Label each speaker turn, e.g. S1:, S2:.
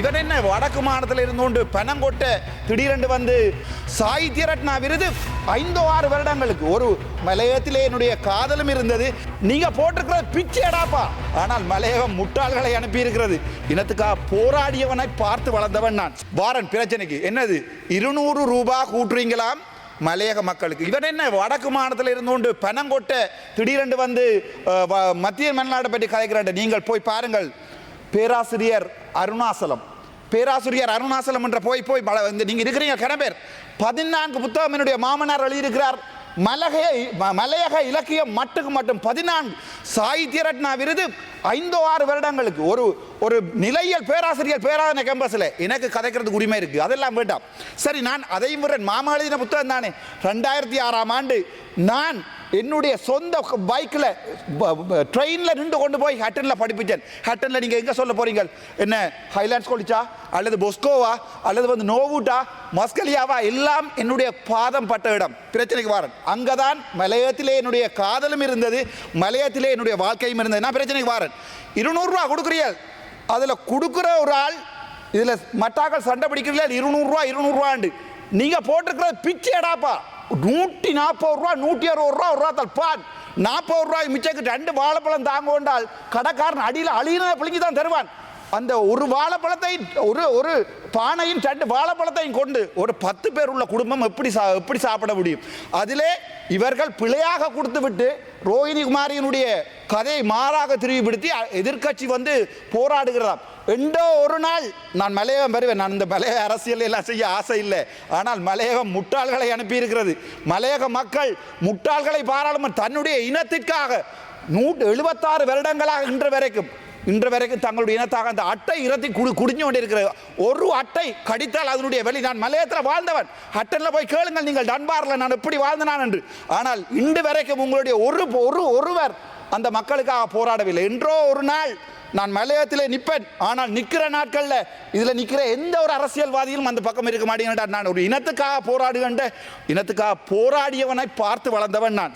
S1: இவன் என்ன வடக்கு மாநிலத்தில் இருந்து கொண்டு கொட்ட திடீரென்று வந்து சாகித்ய ரத்னா விருது ஐந்தோ ஆறு வருடங்களுக்கு ஒரு மலையத்திலே என்னுடைய காதலும் இருந்தது. நீங்க போட்டிருக்கிறது பிச்சை எடாப்பா? ஆனால் மலையகம் முட்டாள்களை அனுப்பி இருக்கிறது இனத்துக்காக போராடியவனை பார்த்து வளர்ந்தவன் நான். வாரன் பிரச்சனைக்கு. என்னது? இருநூறு ரூபாய் கூட்டுறீங்களாம் மலையக மக்களுக்கு. இவன் என்ன வடக்கு மாநிலத்தில் இருந்து கொண்டு கொட்ட திடீரென்று வந்து வ- மத்திய மன்னாட்டை பற்றி கதைக்கிறாண்ட நீங்கள் போய் பாருங்கள். பேராசிரியர் அருணாசலம். பேராசிரியர் அருணாசலம் என்ற போய் போய் பல இந்த இருக்கிறீங்க கிணபேர் பதினான்கு புத்தகம் என்னுடைய மாமனார் எழுதியிருக்கிறார். மலகை ம- மலையக இலக்கியம் மட்டுக்கு மட்டும் பதினான்கு. சாகித்ய ரத்னா விருது ஐந்தோ ஆறு வருடங்களுக்கு. ஒரு ஒரு நிலையியல் பேராசிரியர் பேராதன கேம்பஸில். எனக்கு கதைக்கிறதுக்கு உரிமை இருக்குது அதெல்லாம் வேண்டாம். சரி நான் அதையும் விடுறேன். மாமா எழுதின புத்தகம் தானே? ரெண்டாயிரத்தி ஆறாம் ஆண்டு. நான் என்னுடைய சொந்த பைக்கில் ட்ரெயினில் நின்று கொண்டு போய் ஹட்டனில் படிப்பிச்சேன் ஹட்டனில் நீங்கள் எங்கே சொல்ல போகிறீங்க என்ன ஹைலாண்ட்ஸ் காலேஜா அல்லது பொஸ்கோவா அல்லது வந்து நோவூட்டா மஸ்கலியாவா எல்லாம் என்னுடைய பாதம் பட்ட இடம். பிரச்சனைக்கு வாரன். அங்கே தான் மலையத்திலே என்னுடைய காதலும் இருந்தது மலையத்திலே என்னுடைய வாழ்க்கையும் இருந்தது. நான் பிரச்சனைக்கு வாரன். இருநூறுரூவா கொடுக்குறீர்கள் அதில் கொடுக்குற ஒரு ஆள் இதில் மட்டாக்கள் சண்டை பிடிக்கிறீர்கள் இருநூறுரூவா இருநூறுவாண்டு. நீங்கள் போட்டிருக்கிறது பிச்சைடாப்பா நூற்றி நாற்பது ரூபா நூற்றி அறுபது ரூபா ஒரு ரூபா தற்பான் நாற்பது ரூபாய் மிச்சக்கு ரெண்டு வாழைப்பழம் தாங்க கொண்டால் கடைக்காரன் அடியில் அழியினா பிள்ளைங்க தான் தருவான். அந்த ஒரு வாழைப்பழத்தை ஒரு ஒரு பானையும் சட்டு வாழைப்பழத்தையும் கொண்டு ஒரு பத்து பேர் உள்ள குடும்பம் எப்படி சா எப்படி சாப்பிட முடியும்? அதிலே இவர்கள் பிழையாக கொடுத்து விட்டு ரோஹிணி குமாரியினுடைய கதையை மாறாக திரிவுபடுத்தி எதிர்கட்சி எதிர்க்கட்சி வந்து போராடுகிறதாம். எண்டோ ஒரு நாள் நான் மலையகம் வருவேன். நான் இந்த மலையக அரசியல் எல்லாம் செய்ய ஆசை இல்லை. ஆனால் மலையகம் முட்டாள்களை அனுப்பியிருக்கிறது. மலையக மக்கள் முட்டாள்களை பாராளுமன்ற தன்னுடைய இனத்திற்காக நூற்று எழுபத்தாறு வருடங்களாக இன்று வரைக்கும் இன்று வரைக்கும் தங்களுடைய இனத்தாக அந்த அட்டை இரத்தி குடி குடிஞ்சு கொண்டு ஒரு அட்டை கடித்தால் அதனுடைய வெளி நான் மலையத்தில் வாழ்ந்தவன். அட்டனில் போய் கேளுங்கள் நீங்கள் டன்பாரில் நான் எப்படி வாழ்ந்தனான் என்று. ஆனால் இன்று வரைக்கும் உங்களுடைய ஒரு ஒரு ஒருவர் அந்த மக்களுக்காக போராடவில்லை. என்றோ ஒரு நாள் நான் மலையத்திலே நிற்பேன். ஆனால் நிற்கிற நாட்களில் இதில் நிற்கிற எந்த ஒரு அரசியல்வாதியும் அந்த பக்கம் இருக்க மாட்டேங்கிறார். நான் ஒரு இனத்துக்காக போராடுகின்ற இனத்துக்காக போராடியவனை பார்த்து வளர்ந்தவன் நான்.